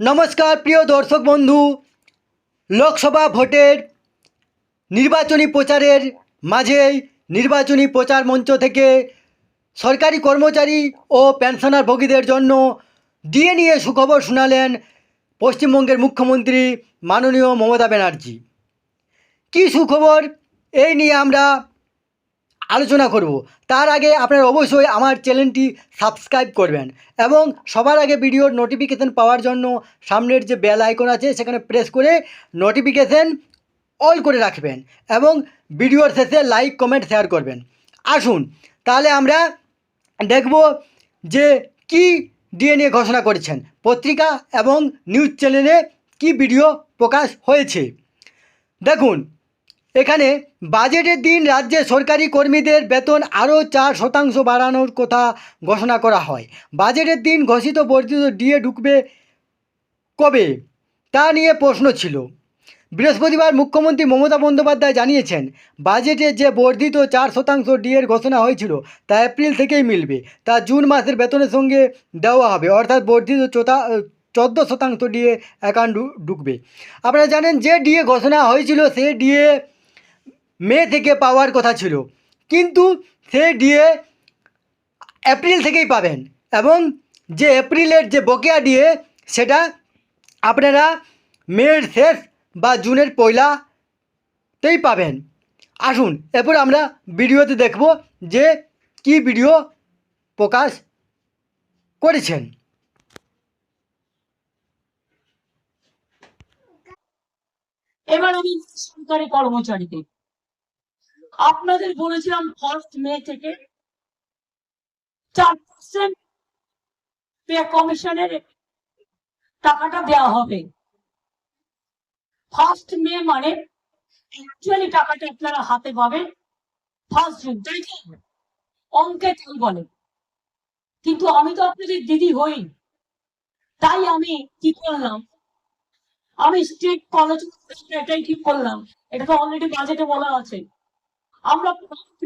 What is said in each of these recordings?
নমস্কার, প্রিয় দর্শক বন্ধু। লোকসভা ভোটের নির্বাচনী প্রচারের মাঝেই নির্বাচনী প্রচার মঞ্চ থেকে সরকারি কর্মচারী ও পেনশনার ভোগীদের জন্য দিয়ে নিয়ে সুখবর শোনালেন পশ্চিমবঙ্গের মুখ্যমন্ত্রী মাননীয় মমতা ব্যানার্জি। কী সুখবর? এই নিয়ে আমরা আলোচনা করব। তার আগে আপনারা অবশ্যই আমার চ্যানেলটি সাবস্ক্রাইব করবেন এবং সবার আগে ভিডিওর নোটিফিকেশান পাওয়ার জন্য সামনের যে বেল আইকন আছে, সেখানে প্রেস করে নোটিফিকেশান অল করে রাখবেন এবং ভিডিওর শেষে লাইক কমেন্ট শেয়ার করবেন। আসুন, তাহলে আমরা দেখব যে কি ডিএনএ ঘোষণা করেছেন পত্রিকা এবং নিউজ চ্যানেলে কি ভিডিও প্রকাশ হয়েছে। দেখুন এখানে বাজেটের দিন রাজ্যে সরকারি কর্মীদের বেতন আরও চার শতাংশ বাড়ানোর কথা ঘোষণা করা হয়। বাজেটের দিন ঘোষিত বর্ধিত ডিএ ঢুকবে কবে? তা নিয়ে প্রশ্ন ছিল। বৃহস্পতিবার মুখ্যমন্ত্রী মমতা বন্দ্যোপাধ্যায় জানিয়েছেন, বাজেটে যে বর্ধিত চার শতাংশ ডিএর ঘোষণা হয়েছিল, তা এপ্রিল থেকেই মিলবে। তা জুন মাসের বেতনের সঙ্গে দেওয়া হবে, অর্থাৎ বর্ধিত চোতা, চোদ্দ শতাংশ ডিএ অ্যাকাউন্ট ঢুকবে। আপনারা জানেন, যে ডিএ ঘোষণা হয়েছিল, সে ডিএ মে থেকে পাওয়ার কথা ছিল। কিন্তু সে ডিএ এপ্রিল থেকেই পাবেন এবং যে এপ্রিলের যে বকেয়া ডিএ সেটা আপনারা মের শেষ বা জুনের পয়লাতেই পাবেন। আসুন, এরপর আমরা ভিডিওতে দেখব যে কি ভিডিও প্রকাশ করেছেন। এবার আমি সরকারি কর্মচারীদের আপনাদের বলেছিলাম ফার্স্ট মে থেকে চার পার্সেন্ট পে কমিশনের টাকাটা দেওয়া হবে। ফার্স্ট মে মানে অ্যাকচুয়ালি টাকাটা আপনারা হাতে পাবেন ফার্স্ট জুন, তাই তো? অঙ্কে তাই বলে। কিন্তু আমি তো আপনাদের দিদি হই। তাই আমি কি করলাম? আমি স্টেট কলেজ এটাই ঠিক করলাম। এটা তো অলরেডি বাজেটে বলা আছে। আমরা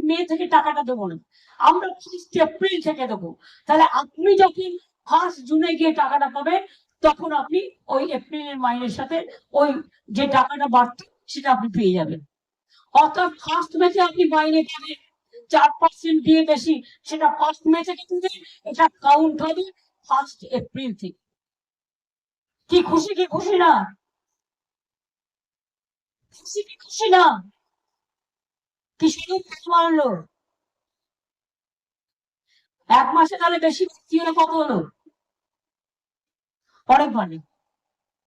মে থেকে টাকাটা দেবো না। আমরা ফার্স্ট এপ্রিল থেকে দেবো। তাহলে আপনি যখন ফার্স্ট জুনে গিয়ে টাকাটা পাবেন, তখন আপনি ওই এপ্রিলের মাইনের সাথে ওই যে টাকাটা বাড়ছে সেটা আপনি পেয়ে যাবেন। অর্থাৎ ফার্স্ট মেতে আপনি মাইনে পাবেন। চার পার্সেন্ট দিয়ে বেশি, সেটা ফার্স্ট মে থেকে দেবেন এটা কাউন্ট হবে ফার্স্ট এপ্রিল থেকে। কি খুশি কি খুশি না? খুশি কি খুশি না? কৃষক মারলো। এক মাসে তাহলে বেশি ভর্তি হলে কত হলো? অনেক মানে